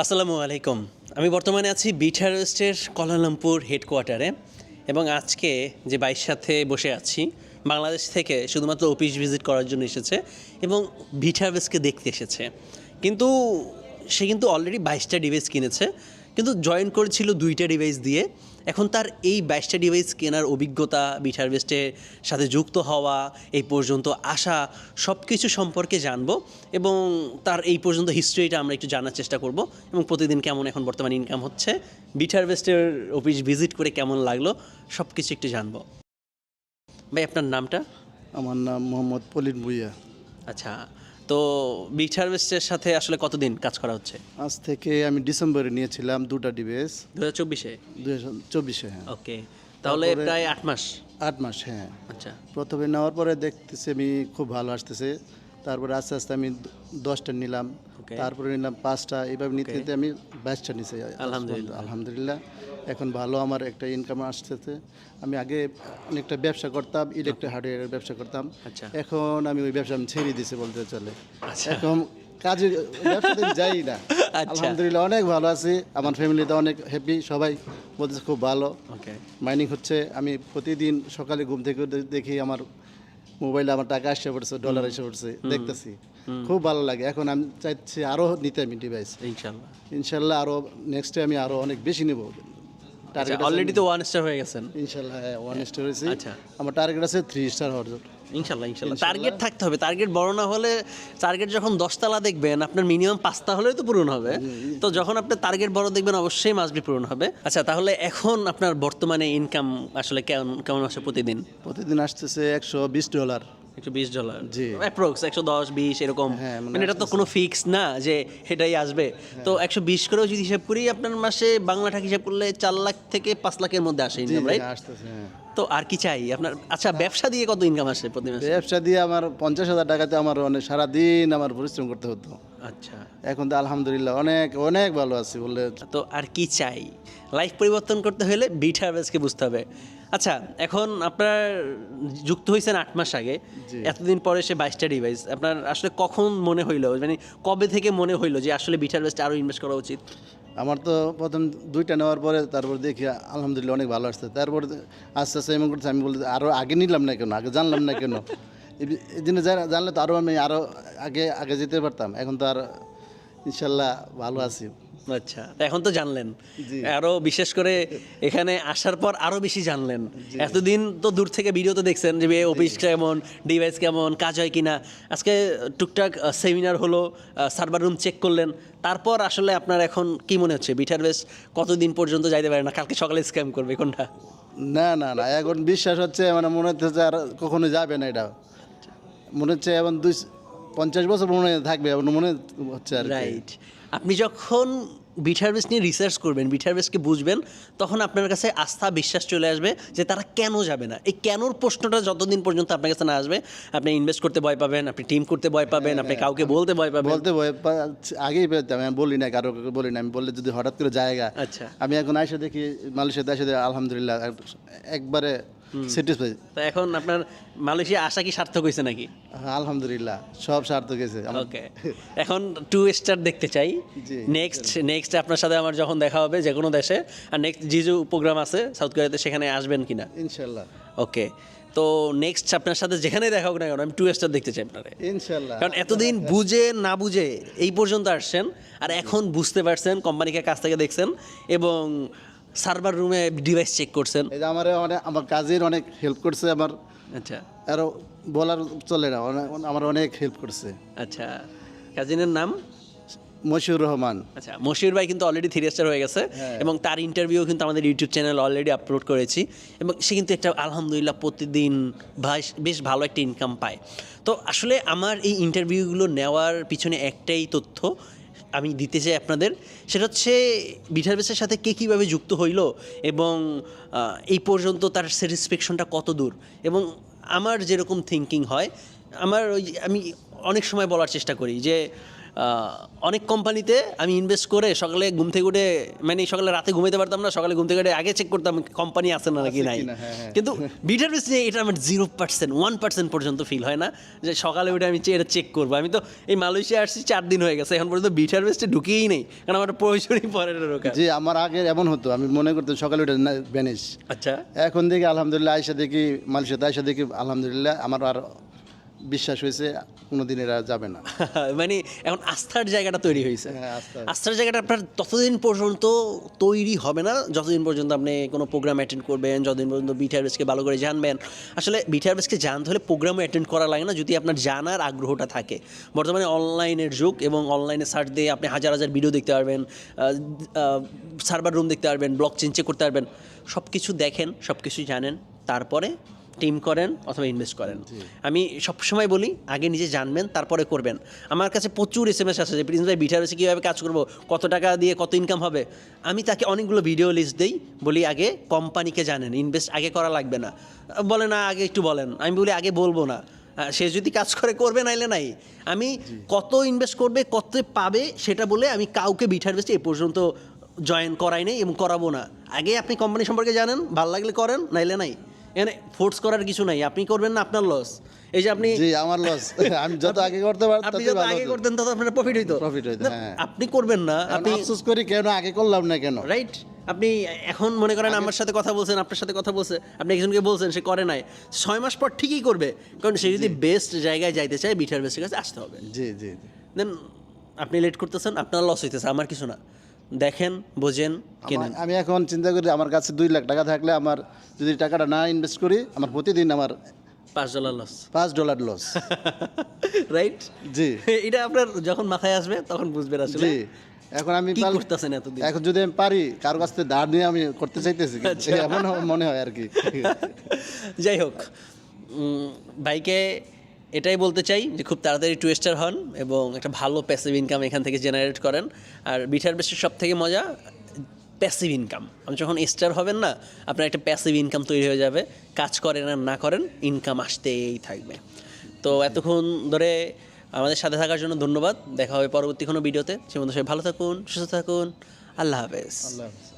আসসালামু আলাইকুম। আমি বর্তমানে আছি বিটার ওয়েস্টের কলালামপুর হেডকোয়ার্টারে এবং আজকে যে বাইর সাথে বসে আছি, বাংলাদেশ থেকে শুধুমাত্র অফিস ভিজিট করার জন্য এসেছে এবং বিটার দেখতে এসেছে। কিন্তু সে কিন্তু অলরেডি বাইশটা ডিভাইস কিনেছে, কিন্তু জয়েন করেছিল দুইটা ডিভাইস দিয়ে। এখন তার এই বাইশটা ডিভাইস কেনার অভিজ্ঞতা বিঠার ওয়েস্টের সাথে যুক্ত হওয়া এই পর্যন্ত আসা সব কিছু সম্পর্কে জানব এবং তার এই পর্যন্ত হিস্ট্রিটা আমরা একটু জানার চেষ্টা করব এবং প্রতিদিন কেমন এখন বর্তমানে ইনকাম হচ্ছে বিঠার ওয়েস্টের অফিস ভিজিট করে কেমন লাগল সব কিছু একটু জানব। ভাই আপনার নামটা? আমার নাম মোহাম্মদ পলিন ভুইয়া। আচ্ছা তো বিঠার ওয়েস্টের সাথে আসলে কতদিন কাজ করা হচ্ছে? আজ থেকে আমি ডিসেম্বরে নিয়েছিলাম দুটা ডিভাইস দু হাজার চব্বিশে? দুই হাজার চব্বিশে হ্যাঁ। ওকে তাহলে প্রায় আট মাস। আট মাস হ্যাঁ। আচ্ছা। প্রথমে নেওয়ার পরে দেখতেছি আমি খুব ভালো আসতেছে। তারপরে আস্তে আস্তে আমি দশটা নিলাম. তারপরে নিলাম পাঁচটা। এইভাবে নিতে নিতে আমি বাইশটা নিছি। আলহামদুলিল্লাহ। আলহামদুলিল্লাহ। এখন ভালো আমার একটা ইনকাম আসতেছে। আমি আগে অনেকটা ব্যবসা করতাম ইলেকট্রিক হার্ডওয়্যারের ব্যবসা করতাম। আচ্ছা। এখন আমি ওই ব্যবসা আমি ছেড়ে দিছি বলতে চলে। আচ্ছা। এখন কাজে ব্যবসাতে যাই না। আচ্ছা। আলহামদুলিল্লাহ অনেক ভালো আছি। আমার ফ্যামিলিতে অনেক হ্যাপি সবাই বলতেছে খুব ভালো। মাইনিং হচ্ছে আমি প্রতিদিন সকালে ঘুম থেকে দেখি আমার মোবাইলে আমার টাকা এসে পড়ছে ডলার এসে পড়ছে দেখতেছি। খুব ভালো লাগে। এখন আমি চাইছি আরও নিতে আমি ডিভাইস ইনশাল্লাহ। ইনশাল্লাহ আরও নেক্সটে আমি আরও অনেক বেশি নেব। টার্গেট অলরেডি তো ওয়ান স্টার হয়ে গেছেন। ইনশাল্লাহ হ্যাঁ ওয়ান স্টার হয়েছি। আচ্ছা। আমার টার্গেট আছে থ্রি স্টার হওয়ার জন্য। ইনশাল্লাহ ইনশাল্লাহ। টার্গেট থাকতে হবে। টার্গেট বড় না হলে টার্গেট যখন দশতলা দেখবেন আপনার মিনিমাম পাঁচটা হলেই তো পূরণ হবে। তো যখন আপনি টার্গেট বড় দেখবেন অবশ্যই মাসবি পূরণ হবে। আচ্ছা তাহলে এখন আপনার বর্তমানে ইনকাম আসলে কেমন কেমন আসে প্রতিদিন? প্রতিদিন আসতেছে একশো বিশ ডলার একশো বিশ ডলার জি। অ্যাপ্রক্স একশো দশ বিশ এরকম। হ্যাঁ, মানে মানে এটা তো কোনো ফিক্স না যে এটাই আসবে। তো একশো বিশ করেও যদি হিসাব করি আপনার মাসে বাংলা টাকা হিসাব করলে চার লাখ থেকে পাঁচ লাখের মধ্যে আসে ইনকাম রাইট আসতেছে হ্যাঁ। তো আর কি চাই? আপনার আচ্ছা ব্যবসা দিয়ে কত ইনকাম আসে প্রতি মাসে? ব্যবসা দিয়ে আমার পঞ্চাশ হাজার টাকাতে আমার অনেক সারাদিন আমার পরিশ্রম করতে হতো। আচ্ছা। এখন তো আলহামদুলিল্লাহ অনেক অনেক ভালো আছি বললে। তো আর কি চাই? লাইফ পরিবর্তন করতে হলে বিট হারভেস্টকে বুঝতে হবে। আচ্ছা এখন আপনার যুক্ত হয়েছেন আট মাস আগে। এতদিন পরে সে বাইশটা ডিভাইস আপনার আসলে কখন মনে হইল? মানে কবে থেকে মনে হইল যে আসলে বিট হারভেস্ট আরও ইনভেস্ট করা উচিত? আমার তো প্রথম দুইটা নেওয়ার পরে তারপর দেখি আলহামদুলিল্লাহ অনেক ভালো আসছে। তারপর আস্তে আস্তে এমন করছে আমি বলতে আরও আগে নিলাম না কেন? আগে জানলাম না কেন? এই- জানলে তো আরও আমি আরও আগে আগে যেতে পারতাম। এখন তো আর ইনশাল্লাহ ভালো আছি। আচ্ছা তা এখন তো জানলেন। আরও বিশেষ করে এখানে আসার পর আরও বেশি জানলেন। এতদিন তো দূর থেকে ভিডিও তো দেখছেন যে অফিস কেমন ডিভাইস কেমন কাজ হয় কিনা। আজকে টুকটাক সেমিনার হলো সার্ভার রুম চেক করলেন। তারপর আসলে আপনার এখন কি মনে হচ্ছে? বিটার বেস কতদিন পর্যন্ত যাইতে পারে না? কালকে সকালে স্ক্যাম করবে কোনটা? না না না এখন বিশ্বাস হচ্ছে মানে মনে হচ্ছে আর কখনো যাবে না এটা। মনে হচ্ছে এখন দুই পঞ্চাশ বছর মনে থাকবে মনে হচ্ছে আর রাইট আপনি যখন বিটারবেস নিয়ে রিসার্চ করবেন বিটারবেসকে বুঝবেন তখন আপনার কাছে আস্থা বিশ্বাস চলে আসবে যে তারা কেন যাবে না। এই কেনর প্রশ্নটা যতদিন পর্যন্ত আপনার কাছে না আসবে আপনি ইনভেস্ট করতে ভয় পাবেন আপনি টিম করতে ভয় পাবেন আপনি কাউকে বলতে ভয় পাবেন। বলতে ভয় আগেই পেতাম আমি বলি না কারও কাউকে বলি না আমি বললে যদি হঠাৎ করে জায়গা আচ্ছা। আমি এখন আইসা দেখি মালয়েশিয়াতে দেখি আলহামদুলিল্লাহ একবারে স্যাটিসফাই তো এখন আপনার মালয়েশিয়া আসা কি সার্থক হয়েছে নাকি? আলহামদুলিল্লাহ সব সার্থক আমার ওকে। এখন টু স্টার দেখতে চাই। নেক্সট নেক্সট আপনার সাথে আমার যখন দেখা হবে যে কোনো দেশে আর নেক্সট জিজু প্রোগ্রাম আছে সাউথ কোরিয়াতে সেখানে আসবেন কিনা? ইনশাল্লাহ। ওকে। তো নেক্সট আপনার সাথে যেখানে দেখা হোক না কেন আমি টু স্টার দেখতে চাই আপনারে। ইনশাল্লাহ। কারণ এতদিন বুঝে না বুঝে এই পর্যন্ত আসছেন আর এখন বুঝতে পারছেন কোম্পানিকে কাছ থেকে দেখছেন এবং সার্ভার রুমে ডিভাইস চেক করছেন? এই যে আমার অনেক আমার কাজের অনেক হেল্প করছে আমার আচ্ছা। আরও বলার চলে না আমার অনেক হেল্প করছে। আচ্ছা কাজিনের নাম? মশিউর রহমান। আচ্ছা মশিউর ভাই কিন্তু অলরেডি থ্রি স্টার হয়ে গেছে হ্যাঁ। এবং তার ইন্টারভিউ কিন্তু আমাদের ইউটিউব চ্যানেল অলরেডি আপলোড করেছি এবং সে কিন্তু একটা আলহামদুলিল্লাহ প্রতিদিন ভাই বেশ ভালো একটা ইনকাম পায়। তো আসলে আমার এই ইন্টারভিউগুলো নেওয়ার পিছনে একটাই তথ্য আমি দিতে চাই আপনাদের, সেটা হচ্ছে বিঠারবেসের সাথে কে কীভাবে যুক্ত হইল এবং এই পর্যন্ত তার স্যাটিসফ্যাকশনটা কত দূর? এবং আমার যেরকম থিঙ্কিং হয়, আমার ওই আমি অনেক সময় বলার চেষ্টা করি যে অনেক কোম্পানিতে আমি ইনভেস্ট করে সকালে ঘুম থেকে উঠে মানে সকালে রাতে ঘুমাইতে পারতাম না সকালে ঘুম থেকে উঠে আগে চেক করতাম কোম্পানি আছে না নাকি নাই। হ্যাঁ, হ্যাঁ। কিন্তু বিটার বেস নিয়ে এটা আমার জিরো পার্সেন্ট ওয়ান পার্সেন্ট পর্যন্ত ফিল হয় না যে সকালে উঠে আমি এটা চেক করব। আমি তো এই মালয়েশিয়া আসছি চার দিন হয়ে গেছে এখন পর্যন্ত বিটার বেসটে ঢুকেই নেই কারণ আমার প্রয়োজনই ঢোকা যে আমার আগে এমন হতো আমি মনে করতাম সকালে উঠে ব্যানিশ আচ্ছা। এখন দেখি আলহামদুলিল্লাহ আয়সা দেখি মালয়েশিয়াতে আয়সা দেখি আলহামদুলিল্লাহ আমার আর বিশ্বাস হয়েছে কোনোদিন এরা যাবে না। মানে এখন আস্থার জায়গাটা তৈরি হয়েছে। হ্যাঁ, আস্থার। জায়গাটা আপনার ততদিন পর্যন্ত তৈরি হবে না যতদিন পর্যন্ত আপনি কোনো প্রোগ্রাম অ্যাটেন্ড করবেন যতদিন পর্যন্ত বিটিআরএসকে ভালো করে জানবেন আসলে বিটিআরএসকে জানতে হলে প্রোগ্রামও অ্যাটেন্ড করা লাগে না যদি আপনার জানার আগ্রহটা থাকে। বর্তমানে অনলাইনের যুগ এবং অনলাইনে সার্চ দিয়ে আপনি হাজার হাজার ভিডিও দেখতে পারবেন সার্ভার রুম দেখতে পারবেন ব্লক চেঞ্জ করতে পারবেন সব কিছু দেখেন সব কিছু জানেন তারপরে টিম করেন অথবা ইনভেস্ট করেন। আমি সবসময় বলি আগে নিজে জানবেন তারপরে করবেন। আমার কাছে প্রচুর এস এম এস আসে যে প্রিন্স ভাই বিটার এসে কীভাবে কাজ করব? কত টাকা দিয়ে কত ইনকাম হবে? আমি তাকে অনেকগুলো ভিডিও লিস্ট দিই বলি আগে কোম্পানিকে জানেন ইনভেস্ট আগে করা লাগবে না। বলে না আগে একটু বলেন। আমি বলি আগে বলব না। সে যদি কাজ করে করবে নাইলে নাই। আমি কত ইনভেস্ট করবে কত পাবে সেটা বলে আমি কাউকে বিটার বেস্টে এ পর্যন্ত জয়েন করাই নেই এবং করাবো না। আগে আপনি কোম্পানি সম্পর্কে জানেন ভালো লাগলে করেন নাইলে নাই। এখানে ফোর্স করার কিছু নাই। আপনি করবেন না আপনার লস এই যে আপনি জি আমার লস আমি যত আগে করতে পারতাম আপনি যত আগে করতেন তত আপনার প্রফিট হইতো। Profit হইতো, হ্যাঁ। আপনি করবেন না আপনি আফসোস করি কেন আগে করলাম না কেন? রাইট আপনি এখন মনে করেন আমার সাথে কথা বলছেন আপনার সাথে কথা বলছে আপনি একজনকে বলছেন সে করে নাই। ছয় মাস পর ঠিকই করবে কারণ সে যদি বেস্ট জায়গায় যাইতে চায় বিটার বেস্টের কাছে আসতে হবে। জি জি। দেন আপনি লেট করতেছেন আপনার লস হইতেছে আমার কিছু না। দেখেন বোঝেন কেনেন। আমি এখন চিন্তা করি আমার কাছে দুই লাখ টাকা থাকলে আমার যদি টাকাটা না ইনভেস্ট করি আমার প্রতিদিন আমার পাঁচ ডলার লস পাঁচ ডলার লস রাইট জি। এটা আপনার যখন মাথায় আসবে তখন বুঝবেন আসলে। এখন আমি করতেছেন এতদিন? এখন যদি আমি পারি কারও কাছ থেকে ধার নিয়ে আমি করতে চাইতেছি আচ্ছা। এমন মনে হয় আর কি। যাই হোক ভাইকে এটাই বলতে চাই যে খুব তাড়াতাড়ি টুয়েস্টার হন এবং একটা ভালো প্যাসিভ ইনকাম এখান থেকে জেনারেট করেন। আর বিটার বেশি সব থেকে মজা প্যাসিভ ইনকাম আপনি যখন স্টার হবেন না, আপনার একটা প্যাসিভ ইনকাম তৈরি হয়ে যাবে। কাজ করেন আর না করেন ইনকাম আসতেই থাকবে। তো এতক্ষণ ধরে আমাদের সাথে থাকার জন্য ধন্যবাদ। দেখা হবে পরবর্তী কোনো ভিডিওতে সে মধ্যে সবাই ভালো থাকুন, সুস্থ থাকুন। আল্লাহ হাফেজ। আল্লাহ হাফেজ।